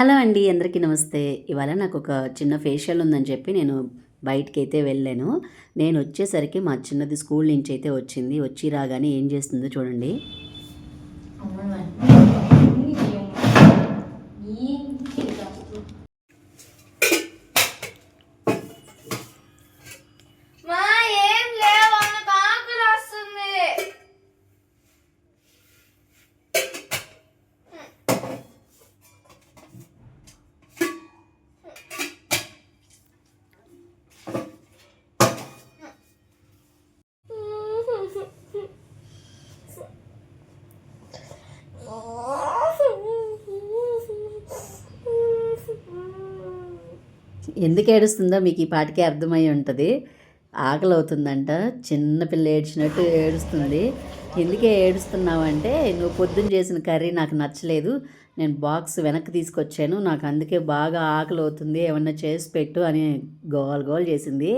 Hello అండి అందరికీ నమస్తే. ఇవాళ నాకు ఒక చిన్న ఫేషియల్ ఉందని చెప్పి నేను బయటికి అయితే వెళ్ళాను. నేను వచ్చేసరికి మా చిన్నది స్కూల్ నుంచి అయితే వచ్చింది. వచ్చి రాగానే ఏం చేస్తుందో చూడండి. ఎందుకు ఏడుస్తుందో మీకు ఈ పాటికే అర్థమై ఉంటుంది. ఆకలి అవుతుందంట చిన్నపిల్ల ఏడ్చినట్టు ఏడుస్తుంది. ఎందుకే ఏడుస్తున్నావు అంటే నువ్వు పొద్దున్న చేసిన కర్రీ నాకు నచ్చలేదు. నేను బాక్స్ వెనక్కి తీసుకొచ్చాను. నాకు అందుకే బాగా ఆకలి అవుతుంది ఏమన్నా చేసి పెట్టు అని గోల్ గోల్ చేసింది.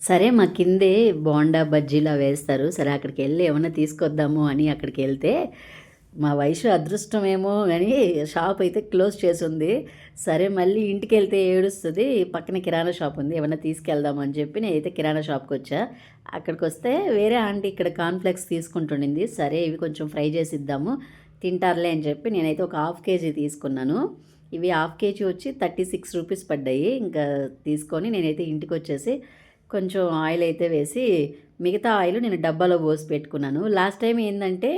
సరే మా కిందే బోండా బజ్జీలా వేస్తారు. సరే అక్కడికి వెళ్ళి ఏమన్నా తీసుకొద్దాము అని అక్కడికి వెళ్తే మా వయసు అదృష్టమేమో కానీ షాప్ అయితే క్లోజ్ చేసి ఉంది సరే మళ్ళీ ఇంటికి వెళ్తే ఏడుస్తుంది పక్కన కిరాణా షాప్ ఉంది ఏమన్నా తీసుకెళ్దామని చెప్పి నేనైతే కిరాణా షాప్కి వచ్చా. అక్కడికి వస్తే వేరే ఆంటీ ఇక్కడ కాన్ఫ్లెక్స్ తీసుకుంటుండింది. సరే ఇవి కొంచెం ఫ్రై చేసి ఇద్దాము తింటారులే అని చెప్పి నేనైతే ఒక హాఫ్ కేజీ తీసుకున్నాను. ఇవి హాఫ్ కేజీ వచ్చి థర్టీ సిక్స్ రూపీస్ పడ్డాయి. ఇంకా తీసుకొని నేనైతే ఇంటికి వచ్చేసి కొంచెం ఆయిల్ అయితే వేసి మిగతా ఆయిల్ నేను డబ్బాలో పోసి పెట్టుకున్నాను. లాస్ట్ టైం ఏంటంటే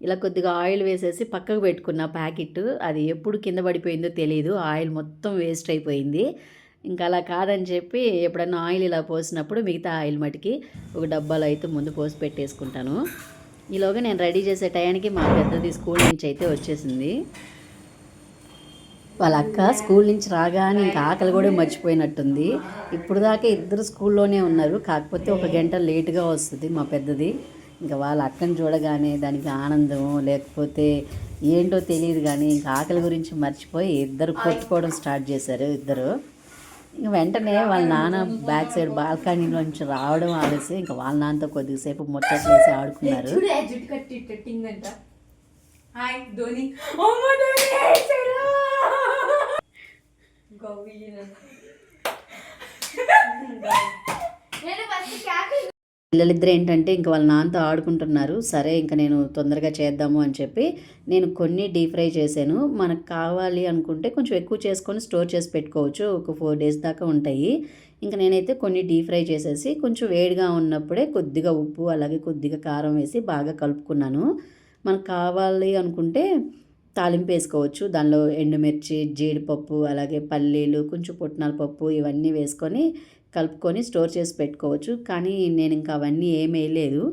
ఇలా కొద్దిగా ఆయిల్ వేసేసి పక్కకు పెట్టుకున్న ప్యాకెట్ అది ఎప్పుడు కింద పడిపోయిందో తెలియదు ఆయిల్ మొత్తం వేస్ట్ అయిపోయింది. ఇంకా అలా కాదని చెప్పి ఎప్పుడన్నా ఆయిల్ ఇలా పోసినప్పుడు మిగతా ఆయిల్ మటుకి ఒక డబ్బాలో అయితే ముందు పోసి పెట్టేసుకుంటాను. ఈలోగా నేను రెడీ చేసే టయానికి మా పెద్దది స్కూల్ నుంచి అయితే వచ్చేసింది. వాళ్ళ అక్క స్కూల్ నుంచి రాగానే ఇంకా ఆకలి కూడా మర్చిపోయినట్టుంది. ఇప్పుడు దాకా ఇద్దరు స్కూల్లోనే ఉన్నారు. కాకపోతే ఒక గంట లేటుగా వస్తుంది మా పెద్దది. ఇంకా వాళ్ళ అక్కని చూడగానే దానికి ఆనందం లేకపోతే ఏంటో తెలియదు కానీ ఇంకా ఆకలి గురించి మర్చిపోయి ఇద్దరు కొట్టుకోవడం స్టార్ట్ చేశారు ఇద్దరు. ఇంక వెంటనే వాళ్ళ నాన్న బ్యాక్ సైడ్ బాల్కనీలోంచి రావడం ఆలస్యం ఇంకా వాళ్ళ నాన్నతో కొద్దిసేపు ముచ్చట్లు వేసి ఆడుకున్నారు. హాయ్ పిల్లలిద్దరు ఏంటంటే ఇంకా వాళ్ళ నాన్నతో ఆడుకుంటున్నారు. సరే ఇంకా నేను తొందరగా చేద్దాము అని చెప్పి నేను కొన్ని డీప్ ఫ్రై చేశాను. మనకు కావాలి అనుకుంటే కొంచెం ఎక్కువ చేసుకొని స్టోర్ చేసి పెట్టుకోవచ్చు. ఒక ఫోర్ డేస్ దాకా ఉంటాయి. ఇంకా నేనైతే కొన్ని డీప్ ఫ్రై చేసేసి కొంచెం వేడిగా ఉన్నప్పుడే కొద్దిగా ఉప్పు అలాగే కొద్దిగా కారం వేసి బాగా కలుపుకున్నాను. మనకు కావాలి అనుకుంటే తాలింపు వేసుకోవచ్చు దానిలో ఎండుమిర్చి జీడిపప్పు అలాగే పల్లీలు కొంచెం పుట్నాల పప్పు ఇవన్నీ వేసుకొని కలుపుకొని స్టోర్ చేసి పెట్టుకోవచ్చు. కానీ నేను ఇంకా అవన్నీ ఏమీ వేయలేదు.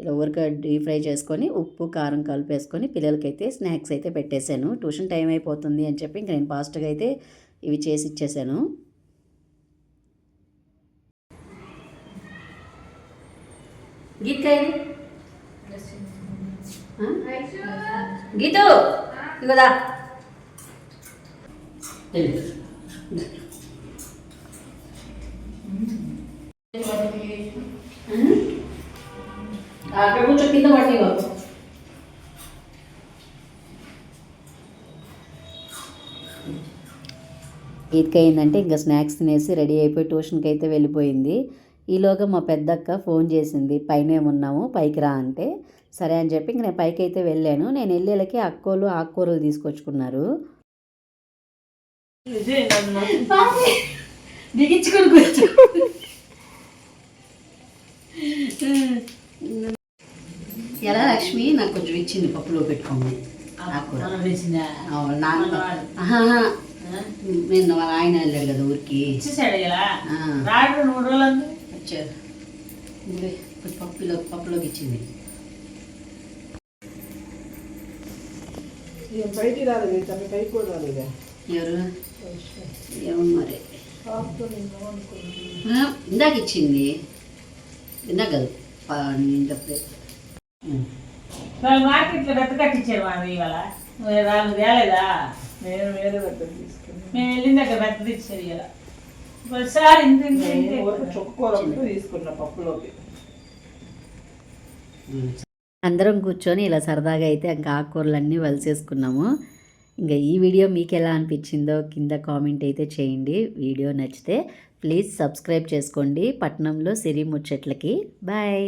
ఇలా ఊరిక డీప్ ఫ్రై చేసుకొని ఉప్పు కారం కలిపేసుకొని పిల్లలకైతే స్నాక్స్ అయితే పెట్టేశాను. ట్యూషన్ టైం అయిపోతుంది అని చెప్పి ఇంకా నేను ఫాస్ట్గా అయితే ఇవి చేసి ఇచ్చేసాను గీతకాయలు? గీతు ఇగదా అక్కడ కూర్చో కింద పట్టిగో ఈద్కి అయిందంటే ఇంకా స్నాక్స్ తినేసి రెడీ అయిపోయి ట్యూషన్కి అయితే వెళ్ళిపోయింది. ఈలోగా మా పెద్దక్క ఫోన్ చేసింది పైన ఉన్నాము పైకి రా అంటే. సరే అని చెప్పి ఇంక నేను పైకి అయితే వెళ్ళాను. నేను వెళ్ళేళ్ళకి అక్కోలు ఆకుకూరలు తీసుకొచ్చుకున్నారు. ఎలా లక్ష్మి? నాకు కొంచెం ఇచ్చింది పప్పులో ఆకుకూర. నిన్న వాళ్ళ ఆయన వెళ్ళాడు కదా ఊరికి. రాడు మూడు రోజులు ఇదిగో, కొంచెం పప్పులో పప్పులోకి ఇచ్చింది. బయటికి రాలేదు తనకి పైకి కూడా రాలేదా? ఎవరు? ఏమో మరి. ఇందాక ఇచ్చింది. ఇందాక కాదు. వాళ్ళు మార్కెట్లో బెత్త కట్టించారు మనం ఇవాళ. వాళ్ళు తేలేదా? నేను వేరే దగ్గర తీసుకున్నాను మేము వెళ్ళిన దగ్గర బెత్త తెచ్చారు ఇలా ఒకసారి ఇంత ఇంత ఇంత నేను ఊరికే చుక్కకూర ఒకటి తీసుకున్నా పప్పులోకి. అందరం కూర్చొని ఇలా సరదాగా అయితే ఇంకా ఆకుకూరలన్నీ వలిసేసుకున్నాము. ఇంకా ఈ వీడియో మీకు ఎలా అనిపించిందో కింద కామెంట్ అయితే చేయండి. వీడియో నచ్చితే ప్లీజ్ సబ్స్క్రైబ్ చేసుకోండి. పట్నంలో సిరి ముచ్చట్లకి. బాయ్.